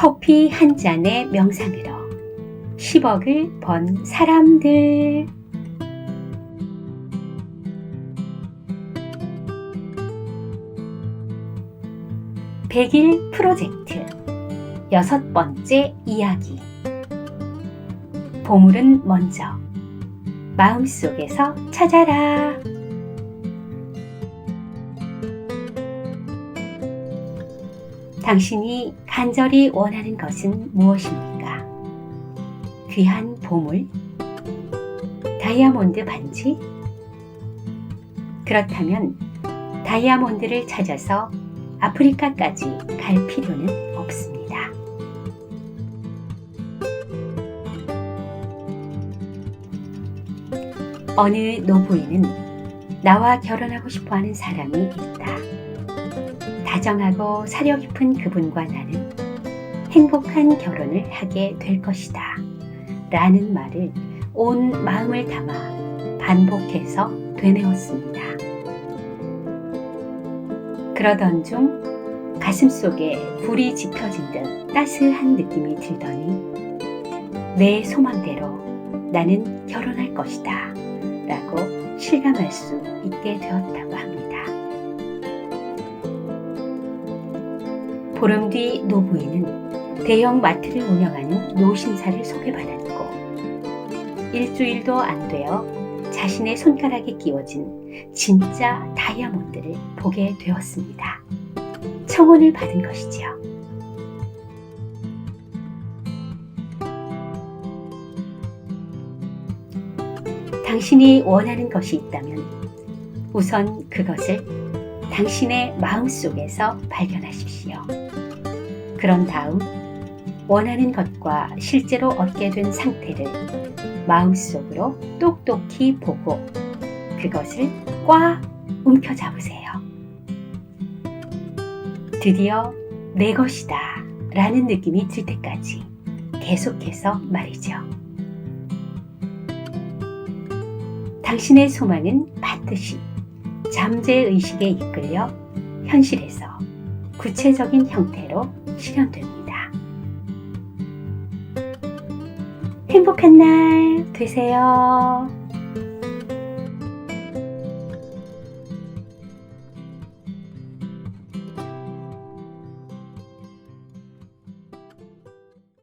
커피 한 잔의 명상으로 10억을 번 사람들. 백일 프로젝트 여섯 번째 이야기. 보물은 먼저 마음속에서 찾아라. 당신이 간절히 원하는 것은 무엇입니까? 귀한 보물? 다이아몬드 반지? 그렇다면 다이아몬드를 찾아서 아프리카까지 갈 필요는 없습니다. 어느 노부인은 나와 결혼하고 싶어 하는 사람이 있다. 다정하고 사려 깊은 그분과 나는 행복한 결혼을 하게 될 것이다. 라는 말을 온 마음을 담아 반복해서 되뇌었습니다. 그러던 중 가슴 속에 불이 지펴진 듯 따스한 느낌이 들더니 내 소망대로 나는 결혼할 것이다. 라고 실감할 수 있게 되었다고 합니다. 보름 뒤 노부인은 대형 마트를 운영하는 노신사를 소개받았고 일주일도 안 되어 자신의 손가락에 끼워진 진짜 다이아몬드를 보게 되었습니다. 청혼을 받은 것이지요. 당신이 원하는 것이 있다면 우선 그것을 당신의 마음 속에서 발견하십시오. 그런 다음 원하는 것과 실제로 얻게 된 상태를 마음속으로 똑똑히 보고 그것을 꽉 움켜잡으세요. 드디어 내 것이다 라는 느낌이 들 때까지 계속해서 말이죠. 당신의 소망은 반드시 잠재의식에 이끌려 현실에서 구체적인 형태로 실현됩니다. 행복한 날 되세요.